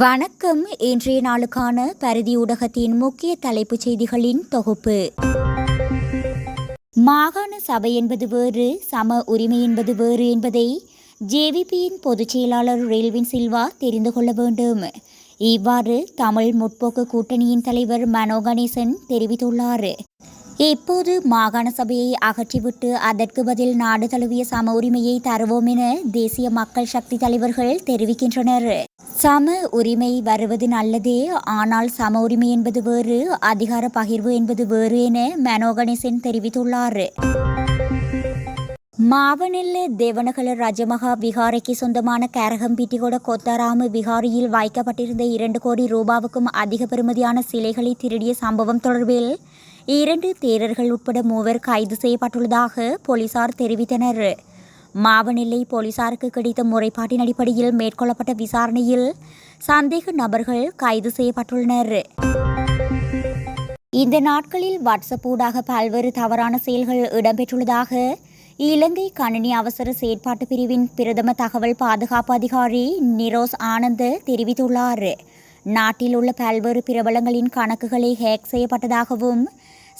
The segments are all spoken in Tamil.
வணக்கம். இன்றைய நாளுக்கான பரிதி ஊடகத்தின் முக்கிய தலைப்புச் செய்திகளின் தொகுப்பு. மாகாண சபை என்பது வேறு சம உரிமை என்பது வேறு என்பதை ஜேவிபியின் பொதுச் செயலாளர் ரெல்வின் சில்வா தெரிந்து கொள்ள வேண்டும். இவ்வாறு தமிழ் முற்போக்கு கூட்டணியின் தலைவர் மனோ கணேசன் தெரிவித்துள்ளார். இப்போது மாகாண சபையை அகற்றிவிட்டு அதற்கு பதில் நாடு தழுவிய சம உரிமையை தருவோம் என தேசிய மக்கள் சக்தி தலைவர்கள் தெரிவிக்கின்றனர். சம உரிமை வருவது நல்லதே. ஆனால் சம உரிமை என்பது வேறு அதிகார பகிர்வு என்பது வேறு என மனோ கணேசன் தெரிவித்துள்ளார். மாவனெல்ல தேவனகல ரஜமகா விகாரைக்கு சொந்தமான கேரகம்பிட்டிகோட கொத்தாராம விகாரியில் வைக்கப்பட்டிருந்த இரண்டு கோடி ரூபாவுக்கும் அதிக பெறுமதியான சிலைகளை திருடிய சம்பவம் தொடர்பில் இரண்டு தேரர்கள் உட்பட மூவர் கைது செய்யப்பட்டுள்ளதாக போலீசார் தெரிவித்தனர். மாவனெல்லை போலீசாருக்கு கிடைத்த முறைப்பாட்டின் அடிப்படையில் மேற்கொள்ளப்பட்ட விசாரணையில் சந்தேக நபர்கள் கைது செய்யப்பட்டுள்ளனர். இந்த நாட்களில் வாட்ஸ்அப் ஊடாக பல்வேறு தவறான செயல்கள் இடம்பெற்றுள்ளதாக இலங்கை கணினி அவசர செயற்பாட்டு பிரிவின் பிரதம தகவல் பாதுகாப்பு அதிகாரி நிரோஸ் ஆனந்த் தெரிவித்துள்ளார். நாட்டில் உள்ள பல்வேறு பிரபலங்களின் கணக்குகளை ஹேக் செய்யப்பட்டதாகவும்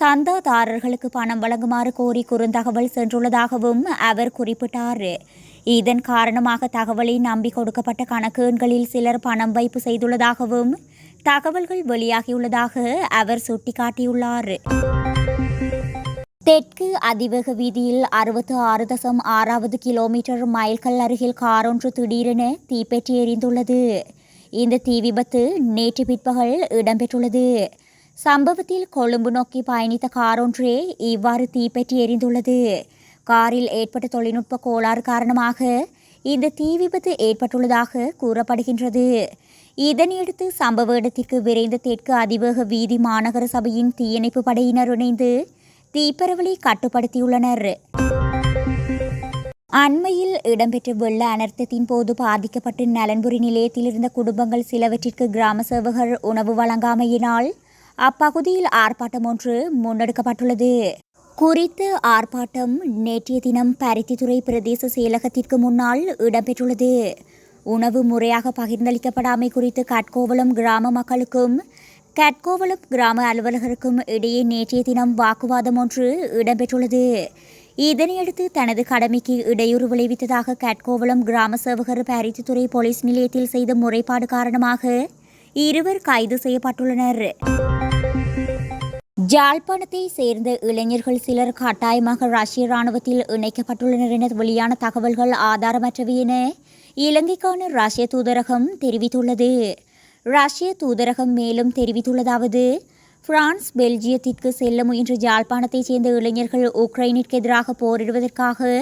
சந்தாதாரர்களுக்கு பணம் வழங்குமாறு கோரி குறுந்தகவல் சென்றுள்ளதாகவும் அவர் குறிப்பிட்டார். இதன் காரணமாக தகவலை நம்பி கொடுக்கப்பட்ட கணக்கு எண்களில் சிலர் பணம் வைப்பு செய்துள்ளதாகவும் தகவல்கள் வெளியாகியுள்ளதாக அவர் சுட்டிக்காட்டியுள்ளார். தெற்கு அதிவேக வீதியில் அறுபத்து ஆறு தசம் ஆறாவது கிலோமீட்டர் மைல்கல் அருகில் காரொன்று திடீரென தீப்பெற்றி எரிந்துள்ளது இந்த தீ விபத்து நேற்று பிற்பகல் இடம்பெற்றுள்ளது. சம்பவத்தில் கொழும்பு நோக்கி பயணித்த காரொன்றே இவ்வாறு தீப்பற்றி எரிந்துள்ளது. காரில் ஏற்பட்ட தொழில்நுட்ப கோளாறு காரணமாக இந்த தீ விபத்து ஏற்பட்டுள்ளதாக கூறப்படுகின்றது. இதனையடுத்து சம்பவ இடத்திற்கு விரைந்த தெற்கு அதிவேக வீதி மாநகர சபையின் தீயணைப்பு படையினர் இணைந்து தீப்பரவலை கட்டுப்படுத்தியுள்ளனர். அண்மையில் இடம்பெற்ற வெள்ள அனர்த்தத்தின் போது பாதிக்கப்பட்டு நலன்புரி நிலையத்தில் இருந்த குடும்பங்கள் சிலவற்றிற்கு கிராம சேவகர் உணவு வழங்காமையினால் அப்பகுதியில் ஆர்ப்பாட்டம் ஒன்று முன்னெடுக்கப்பட்டுள்ளது. குறித்த ஆர்ப்பாட்டம் நேற்றைய தினம் பருத்தித்துறை பிரதேச செயலகத்திற்கு முன்னால் இடம்பெற்றுள்ளது. உணவு முறையாக பகிர்ந்தளிக்கப்படாமை குறித்து கட்கோவளம் கிராம மக்களுக்கும் கட்கோவளம் கிராம அலுவலகருக்கும் இடையே நேற்றைய தினம் வாக்குவாதம் ஒன்று இடம்பெற்றுள்ளது. இதனையடுத்து தனது கடமைக்கு இடையூறு விளைவித்ததாக கட்கோவளம் கிராம சேவகர் பருத்தித்துறை போலீஸ் நிலையத்தில் செய்த முறைப்பாடு காரணமாக இருவர் கைது செய்யப்பட்டுள்ளனர். ஜாழ்ப்பாணத்தை சேர்ந்த இளைஞர்கள் சிலர் கட்டாயமாக ரஷ்ய ராணுவத்தில் இணைக்கப்பட்டுள்ளனர் என வெளியான தகவல்கள் ஆதாரமற்றவை என இலங்கைக்கான ரஷ்ய தூதரகம் தெரிவித்துள்ளது. ரஷ்ய தூதரகம் மேலும் தெரிவித்துள்ளதாவது பிரான்ஸ் பெல்ஜியத்திற்கு செல்ல முயன்ற ஜாழ்ப்பாணத்தைச் சேர்ந்த இளைஞர்கள் உக்ரைனிற்கு எதிராக போரிடுவதற்காக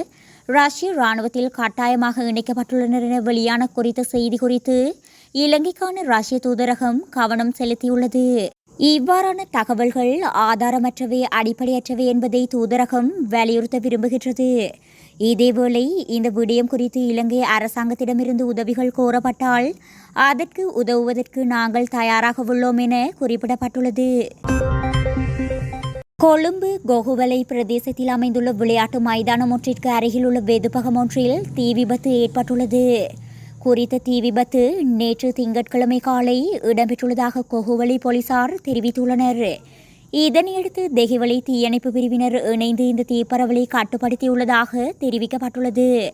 ரஷ்ய ராணுவத்தில் கட்டாயமாக இணைக்கப்பட்டுள்ளனர் என வெளியான குறித்த செய்தி குறித்து இலங்கைக்கான ரஷ்ய தூதரகம் கவனம் செலுத்தியுள்ளது. இவ்வாறான தகவல்கள் ஆதாரமற்றவை அடிப்படையற்றவை என்பதை தூதரகம் வலியுறுத்த விரும்புகின்றது. இதேவேளை இந்த விடயம் குறித்து இலங்கை அரசாங்கத்திடமிருந்து உதவிகள் கோரப்பட்டால் அதற்கு உதவுவதற்கு நாங்கள் தயாராக உள்ளோம் என குறிப்பிடப்பட்டுள்ளது. கொழும்பு கோகுவலை பிரதேசத்தில் அமைந்துள்ள விளையாட்டு மைதானம் ஒன்றிற்கு அருகிலுள்ள வெதுப்பகம் ஒன்றில் தீ விபத்து ஏற்பட்டுள்ளது. குறித்த தீ விபத்து நேற்று திங்கட்கிழமை காலை இடம்பெற்றுள்ளதாக கொகுவளி போலீசார் தெரிவித்துள்ளனர். இதனையடுத்து தெஹிவளி தீயணைப்பு பிரிவினர் இணைந்து இந்த தீப்பரவலை கட்டுப்படுத்தியுள்ளதாக தெரிவிக்கப்பட்டுள்ளது.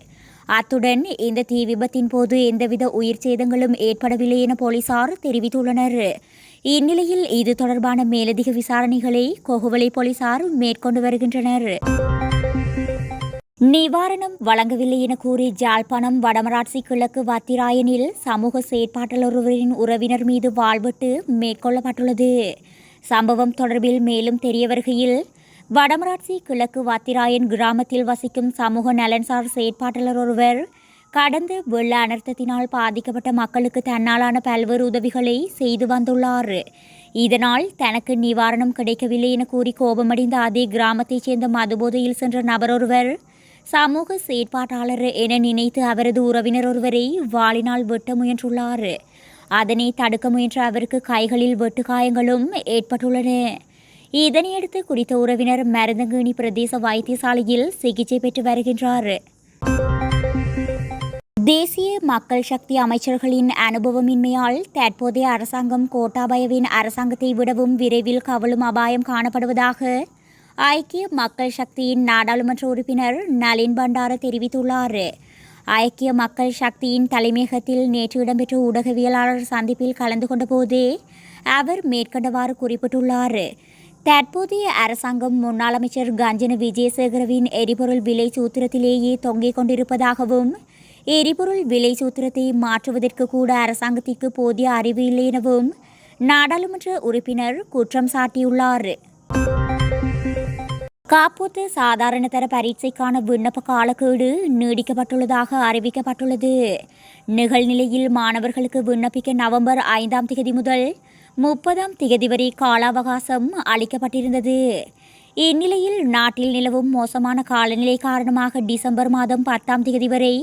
அத்துடன் இந்த தீ விபத்தின் போது எந்தவித உயிர் சேதங்களும் ஏற்படவில்லை என போலீசார் தெரிவித்துள்ளனர். இந்நிலையில் இது தொடர்பான மேலதிக விசாரணைகளை கொகுவளி போலீசார் மேற்கொண்டு வருகின்றனர். நிவாரணம் வழங்கவில்லை என கூறி ஜாழ்ப்பாணம் வடமராட்சி கிழக்கு வத்திராயனில் சமூக செயற்பாட்டாளர் ஒருவரின் உறவினர் மீது வாழ்வெட்டு மேற்கொள்ளப்பட்டுள்ளது. சம்பவம் தொடர்பில் மேலும் தெரிய வருகையில் வடமராட்சி கிழக்கு வாத்திராயன் கிராமத்தில் வசிக்கும் சமூக நலன்சார் செயற்பாட்டாளர் ஒருவர் கடந்த வெள்ள அனர்த்தத்தினால் பாதிக்கப்பட்ட மக்களுக்கு தன்னாலான பல்வேறு உதவிகளை செய்து வந்துள்ளார். இதனால் தனக்கு நிவாரணம் கிடைக்கவில்லை என கூறி கோபமடைந்த அதே கிராமத்தைச் சேர்ந்த மதுபோதையில் சென்ற நபரொருவர் சமூக செயற்பாட்டாளர் என நினைத்து அவரது உறவினர் ஒருவரை வாளினால் வெட்ட முயன்றுள்ளார் அதனை தடுக்க முயன்ற அவருக்கு கைகளில் வெட்டு காயங்களும் ஏற்பட்டுள்ளன. இதனையடுத்து குறித்த உறவினர் மருந்தங்கேணி பிரதேச வைத்தியசாலையில் சிகிச்சை பெற்று வருகின்றார். தேசிய மக்கள் சக்தி அமைச்சர்களின் அனுபவமின்மையால் தற்போதைய அரசாங்கம் கோட்டாபயவின் அரசாங்கத்தை விடவும் விரைவில் கவலும் அபாயம் காணப்படுவதாக ஐக்கிய மக்கள் சக்தியின் நாடாளுமன்ற உறுப்பினர் நளின் பண்டார தெரிவித்துள்ளார். ஐக்கிய மக்கள் சக்தியின் தலைமையகத்தில் நேற்று இடம்பெற்ற ஊடகவியலாளர் சந்திப்பில் கலந்து கொண்டபோதே அவர் மேற்கண்டவாறு குறிப்பிட்டுள்ளார். தற்போதைய அரசாங்கம் முன்னாள் அமைச்சர் கஞ்சன விஜயசேகரவின் எரிபொருள் விலை சூத்திரத்திலேயே தொங்கிக் கொண்டிருப்பதாகவும் எரிபொருள் விலை சூத்திரத்தை மாற்றுவதற்கு கூட அரசாங்கத்திற்கு போதிய அறிவு இல்லை எனவும் நாடாளுமன்ற உறுப்பினர் குற்றம் சாட்டியுள்ளார். காப்போத்து சாதாரண தர பரீட்சைக்கான விண்ணப்ப காலக்கேடு நீடிக்கப்பட்டுள்ளதாக அறிவிக்கப்பட்டுள்ளது. நிகழ்நிலையில் மாணவர்களுக்கு விண்ணப்பிக்க நவம்பர் ஐந்தாம் தேதி முதல் முப்பதாம் தேதி வரை கால அவகாசம் அளிக்கப்பட்டிருந்தது. இந்நிலையில் நாட்டில் நிலவும் மோசமான காலநிலை காரணமாக டிசம்பர் மாதம் பத்தாம் தேதி வரை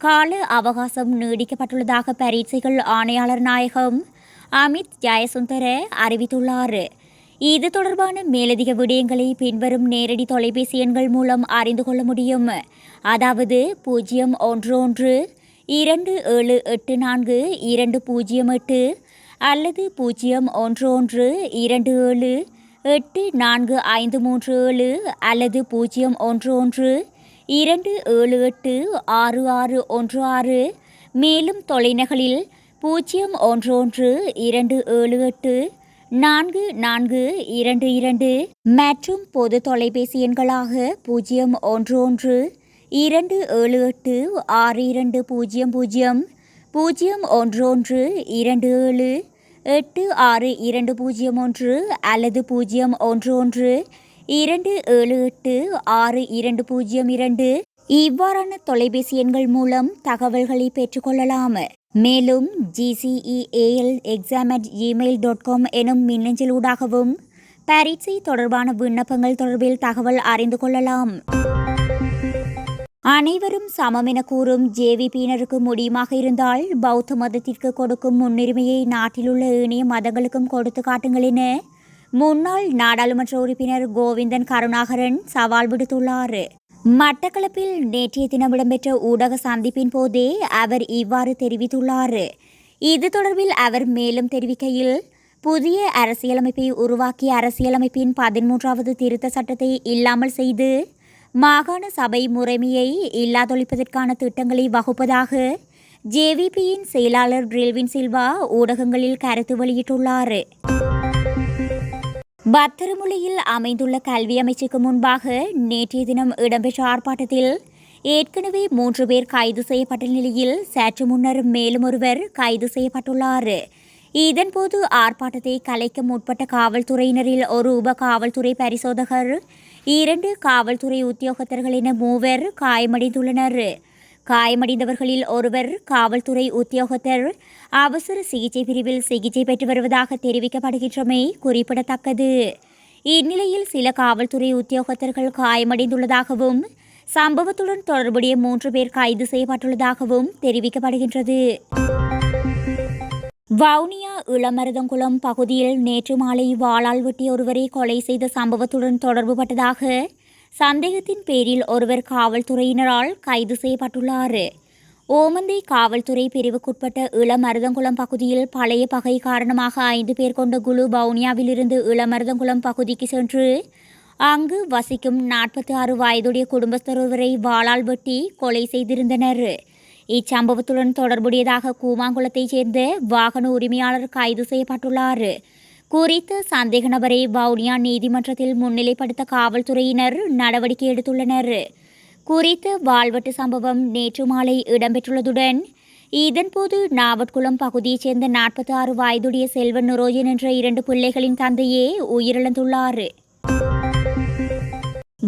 கால அவகாசம் நீடிக்கப்பட்டுள்ளதாக பரீட்சைகள் ஆணையாளர் நாயகம் அமித் ஜெயசுந்தர அறிவித்துள்ளார். இது தொடர்பான மேலதிக விடயங்களை பின்வரும் நேரடி தொலைபேசி எண்கள் மூலம் அறிந்து கொள்ள முடியும். அதாவது பூஜ்ஜியம் ஒன்று ஒன்று இரண்டு ஏழு எட்டு நான்கு இரண்டு பூஜ்ஜியம் எட்டு அல்லது பூஜ்ஜியம் ஒன்று ஒன்று இரண்டு ஏழு எட்டு நான்கு ஐந்து மூன்று ஏழு அல்லது பூஜ்ஜியம் ஒன்று ஒன்று இரண்டு ஏழு எட்டு ஆறு ஆறு ஒன்று ஆறு மேலும் தொலைநகலில் பூஜ்ஜியம் ஒன்று ஒன்று இரண்டு ஏழு எட்டு நான்கு நான்கு இரண்டு இரண்டு. மற்றும் பொது தொலைபேசி எண்களாக பூஜ்ஜியம் ஒன்று ஒன்று. இரண்டு ஏழு எட்டு ஆறு இரண்டு பூஜ்ஜியம் பூஜ்ஜியம் பூஜ்ஜியம் ஒன்று ஒன்று இரண்டு ஏழு. எட்டு ஆறு இரண்டு பூஜ்ஜியம் ஒன்று அல்லது பூஜ்ஜியம் ஒன்று ஒன்று. இரண்டு ஏழு எட்டு ஆறு இரண்டு பூஜ்ஜியம் இரண்டு. இவ்வாறான தொலைபேசி எண்கள் மூலம் தகவல்களை பெற்றுக்கொள்ளலாம். மேலும் GCEAL exam at Gmail dot com எனும் மின்னஞ்சல் ஊடாகவும் பரீட்சை தொடர்பான விண்ணப்பங்கள் தொடர்பில் தகவல் அறிந்து கொள்ளலாம். அனைவரும் சமம் என கூறும் ஜேவிபியினருக்கு முடியுமாக இருந்தால் பௌத்த மதத்திற்கு கொடுக்கும் முன்னுரிமையை நாட்டிலுள்ள ஏனைய மதங்களுக்கும் கொடுத்து காட்டுங்கள் என முன்னாள் நாடாளுமன்ற உறுப்பினர் கோவிந்தன் கருணாகரன் சவால் விடுத்துள்ளார். மட்டக்களப்பில் நேற்றைய தினம் இடம்பெற்ற ஊடக சந்திப்பின் போதே அவர் இவ்வாறு தெரிவித்துள்ளார். இது தொடர்பில் அவர் மேலும் தெரிவிக்கையில் புதிய அரசியலமைப்பை உருவாக்கிய அரசியலமைப்பின் பதிமூன்றாவது திருத்த சட்டத்தை இல்லாமல் செய்து மாகாண சபை முறைமையை இல்லாதொழிப்பதற்கான திட்டங்களை வகுப்பதாக ஜேவிபியின் செயலாளர் ரில்வின் சில்வா ஊடகங்களில் கருத்து வெளியிட்டுள்ளார். பத்திரமுலையில் அமைந்துள்ள கல்வி அமைச்சுக்கு முன்பாக நேற்றைய தினம் இடம்பெற்ற ஆர்ப்பாட்டத்தில் ஏற்கனவே மூன்று பேர் கைது செய்யப்பட்ட நிலையில் சற்று முன்னர் மேலும் ஒருவர் கைது செய்யப்பட்டுள்ளார். இதன்போது ஆர்ப்பாட்டத்தை கலைக்க முற்பட்ட காவல்துறையினரில் ஒரு உப காவல்துறை பரிசோதகர் இரண்டு காவல்துறை உத்தியோகத்தர்கள் என மூவர் காயமடைந்துள்ளனர். காயமடைந்தவர்களில் ஒருவர் காவல்துறை உத்தியோகத்தர். அவசர சிகிச்சை பிரிவில் சிகிச்சை பெற்று வருவதாக தெரிவிக்கப்படுகின்றமை குறிப்பிடத்தக்கது. இந்நிலையில் சில காவல்துறை உத்தியோகத்தர்கள் காயமடைந்துள்ளதாகவும் சம்பவத்துடன் தொடர்புடைய மூன்று பேர் கைது செய்யப்பட்டுள்ளதாகவும் தெரிவிக்கப்படுகின்றது. வவுனியா இளமருதங்குளம் பகுதியில் நேற்று மாலை வாளால் வெட்டி ஒருவரை கொலை செய்த சம்பவத்துடன் தொடர்புபட்டதாக சந்தேகத்தின் பேரில் ஒருவர் காவல்துறையினரால் கைது செய்யப்பட்டுள்ளார் ஓமந்தை காவல்துறை பிரிவுக்குட்பட்ட இளமருதங்குளம் பகுதியில் பழைய பகை காரணமாக ஐந்து பேர் கொண்ட குழு பவுனியாவிலிருந்து இளமருதங்குளம் பகுதிக்கு சென்று அங்கு வசிக்கும் நாற்பத்தி ஆறு வயதுடைய குடும்பஸ்தர் ஒருவரை வாளால் வெட்டி கொலை செய்திருந்தனர். இச்சம்பவத்துடன் தொடர்புடையதாக கூமாங்குளத்தைச் சேர்ந்த வாகன உரிமையாளர் கைது செய்யப்பட்டுள்ளார் குறித்த சந்தேக நபரை வவுனியா நீதிமன்றத்தில் முன்னிலைப்படுத்த காவல்துறையினர் நடவடிக்கை எடுத்துள்ளனர். குறித்த வாழ்வெட்டு சம்பவம் நேற்று மாலை இடம்பெற்றுள்ளதுடன் இதன்போது நாவட்குளம் பகுதியைச் சேர்ந்த நாற்பத்தி ஆறு வயதுடைய செல்வன் நுரோஜன் என்ற இரண்டு பிள்ளைகளின் தந்தையே உயிரிழந்துள்ளார்.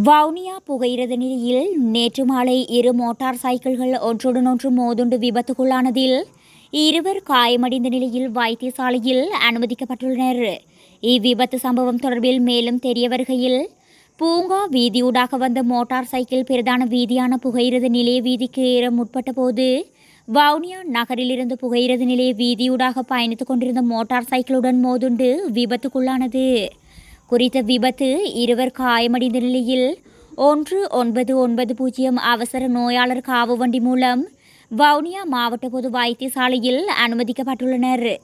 வவுனியா புகையிரத நிலையில் நேற்று மாலை இரு மோட்டார் சைக்கிள்கள் ஒன்றுடன் ஒன்று மோதுண்டு விபத்துக்குள்ளானதில் இருவர் காயமடைந்த நிலையில் வைத்தியசாலையில் அனுமதிக்கப்பட்டுள்ளனர். இவ்விபத்து சம்பவம் தொடர்பில் மேலும் தெரிய வருகையில் பூங்கா வீதியூடாக வந்த மோட்டார் சைக்கிள் பிரதான வீதியான புகையிரத நிலைய வீதிக்கு ஏற முற்பட்ட போது வவுனியா நகரிலிருந்து புகையிரத நிலைய வீதியூடாக பயணித்துக் கொண்டிருந்த மோட்டார் சைக்கிளுடன் மோதுண்டு விபத்துக்குள்ளானது. குறித்த விபத்து இருவர் காயமடைந்த நிலையில் ஒன்று ஒன்பது ஒன்பது பூஜ்ஜியம் அவசர நோயாளர் காவு வண்டி மூலம் வவுனியா மாவட்ட பொது வைத்தியசாலையில் அனுமதிக்கப்பட்டுள்ளனர்.